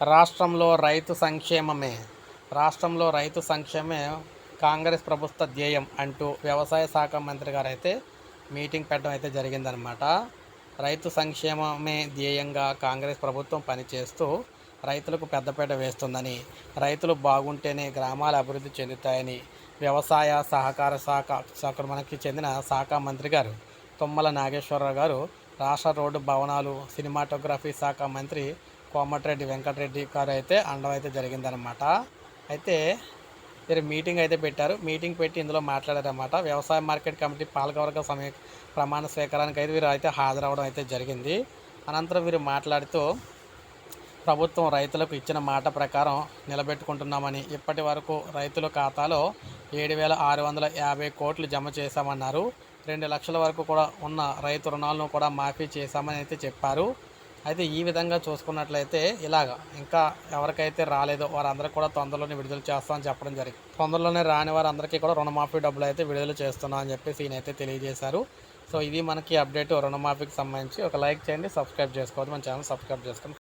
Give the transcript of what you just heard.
రాష్ట్రంలో రైతు సంక్షేమమే. రాష్ట్రంలో రైతు సంక్షేమే కాంగ్రెస్ ప్రభుత్వ ధ్యేయం అంటూ వ్యవసాయ శాఖ మంత్రి గారు అయితే మీటింగ్ పెట్టడం అయితే జరిగిందనమాట రైతు సంక్షేమమే ధ్యేయంగా కాంగ్రెస్ ప్రభుత్వం పనిచేస్తూ రైతులకు పెద్దపీట వేస్తుందని రైతులు బాగుంటేనే గ్రామాలు అభివృద్ధి చెందుతాయని వ్యవసాయ సహకార శాఖ శాఖ మనకి చెందిన శాఖ మంత్రి గారు తుమ్మల నాగేశ్వరరావు గారు రాష్ట్ర రోడ్డు భవనాలు సినిమాటోగ్రఫీ శాఖ మంత్రి కోమటిరెడ్డి వెంకటరెడ్డి గారు అయితే అండం అయితే జరిగిందనమాట అయితే వీరు మీటింగ్ అయితే పెట్టారు. మీటింగ్ పెట్టి ఇందులో మాట్లాడారన్నమాట. వ్యవసాయ మార్కెట్ కమిటీ పాలకవర్గ సమయ ప్రమాణ స్వీకారానికి అయితే వీరు అయితే హాజరవడం అయితే జరిగింది. అనంతరం వీరు మాట్లాడుతూ ప్రభుత్వం రైతులకు ఇచ్చిన మాట ప్రకారం నిలబెట్టుకుంటున్నామని ఇప్పటి వరకు రైతుల ఖాతాలో ఏడు వేల ఆరు వందల యాభై కోట్లు జమ చేశామన్నారు. రెండు లక్షల వరకు కూడా ఉన్న రైతు రుణాలను కూడా మాఫీ చేశామని అయితే చెప్పారు. అయితే ఈ విధంగా చూసుకున్నట్లయితే ఇలాగ ఇంకా ఎవరికైతే రాలేదో వారందరికీ కూడా తొందరలోనే విడుదల చేస్తామని చెప్పడం జరిగింది. తొందరలోనే రాని వారందరికీ కూడా రుణమాఫీ డబ్బులు అయితే విడుదల చేస్తున్నాం అని చెప్పేసి ఈయనైతే తెలియజేశారు. సో ఇది మనకి అప్డేట్ రుణమాఫీకి సంబంధించి. ఒక లైక్ చేయండి సబ్స్క్రైబ్ చేసుకోవద్దు. మన ఛానల్ సబ్స్క్రైబ్ చేసుకోండి.